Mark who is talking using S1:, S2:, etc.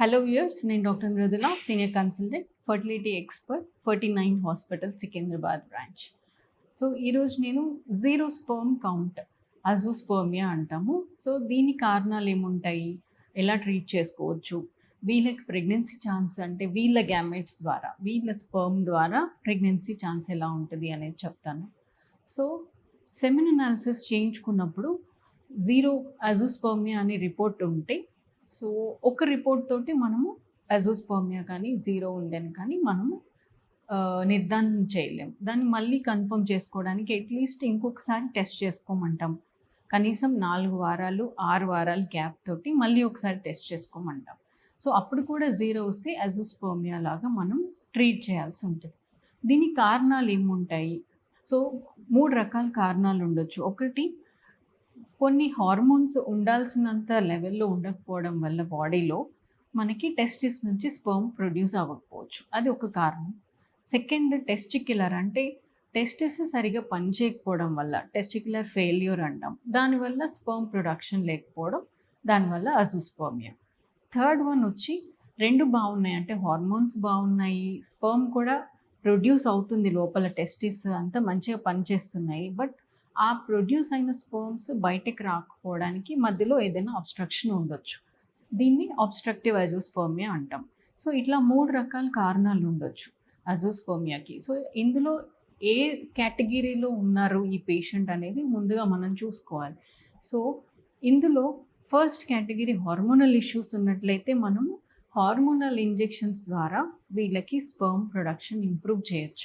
S1: Hello viewers నేను doctor Mrudula senior consultant fertility expert Ferty nine hospital Secunderabad branch. So ఈరోజు నేను zero sperm count azoospermia అంటాము. So దీని కారణాలు ఏముంటాయి? ఎలా ట్రీట్ చేసుకోవచ్చు? వీళ్ళకి ప్రెగ్నెన్సీ ఛాన్స్ అంటే వీళ్ళ గ్యామెట్స్ ద్వారా వీళ్ళ స్పర్మ్ ద్వారా ప్రెగ్నెన్సీ ఛాన్స్ ఎలా ఉంటుంది అనేది చెప్తాను. సో సెమిన్ అనాలిసిస్ చేయించుకున్నప్పుడు జీరో అజోస్పర్మియా అనే రిపోర్ట్ ఉంటే సో ఒక రిపోర్ట్ తోటి మనము అజోస్పర్మియా కానీ జీరో ఉందని కానీ మనము నిర్ధారణ చేయలేం దాన్ని మళ్ళీ కన్ఫర్మ్ చేసుకోవడానికి అట్లీస్ట్ ఇంకొకసారి టెస్ట్ చేసుకోమంటాం. కనీసం నాలుగు వారాలు ఆరు వారాల గ్యాప్ తోటి మళ్ళీ ఒకసారి టెస్ట్ చేసుకోమంటాం. సో అప్పుడు కూడా జీరో వస్తే అజోస్పర్మియా లాగా మనం ట్రీట్ చేయాల్సి ఉంటుంది. దీనికి కారణాలు ఏముంటాయి? సో మూడు రకాల కారణాలు ఉండొచ్చు. ఒకటి కొన్ని హార్మోన్స్ ఉండాల్సినంత లెవెల్లో ఉండకపోవడం వల్ల బాడీలో మనకి టెస్టిస్ నుంచి స్పర్మ్ ప్రొడ్యూస్ అవ్వకపోవచ్చు. అది ఒక కారణం. సెకండ్ టెస్టిక్యులర్ అంటే టెస్టిస్ సరిగా పనిచేయకపోవడం వల్ల టెస్టిక్యులర్ ఫెయిల్యూర్ అంటాం. దానివల్ల స్పర్మ్ ప్రొడక్షన్ లేకపోవడం దానివల్ల అజుస్పర్మియా థర్డ్ వన్ వచ్చి రెండు బాగున్నాయి. అంటే హార్మోన్స్ బాగున్నాయి స్పర్మ్ కూడా ప్రొడ్యూస్ అవుతుంది లోపల టెస్టిస్ అంతా మంచిగా పనిచేస్తున్నాయి. బట్ ఆ ప్రొడ్యూస్ అయిన స్పర్మ్స్ బయటకు రాకపోవడానికి మధ్యలో ఏదైనా అబ్స్ట్రక్షన్ ఉండొచ్చు. దీన్ని అబ్స్ట్రక్టివ్ అజోస్పోమియా అంటాం. సో ఇట్లా మూడు రకాల కారణాలు ఉండొచ్చు అజోస్పోమియాకి సో ఇందులో ఏ కేటగిరీలో ఉన్నారు ఈ పేషెంట్ అనేది ముందుగా మనం చూసుకోవాలి. సో ఇందులో ఫస్ట్ కేటగిరీ హార్మోనల్ ఇష్యూస్ ఉన్నట్లయితే మనము హార్మోనల్ ఇంజెక్షన్స్ ద్వారా వీళ్ళకి స్పర్మ్ ప్రొడక్షన్ ఇంప్రూవ్ చేయొచ్చు.